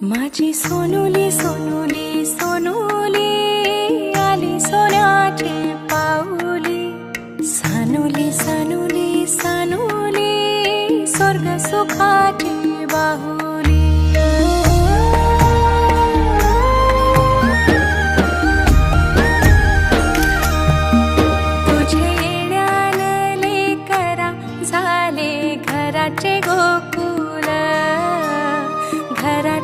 माझी सोनुली सोनुली सोनुली आली सोन्याचे पाऊली. सानुली सानुली सानुली स्वर्ग सुखाचे बाहुली. तुझे येण्यानले करा झाले घराचे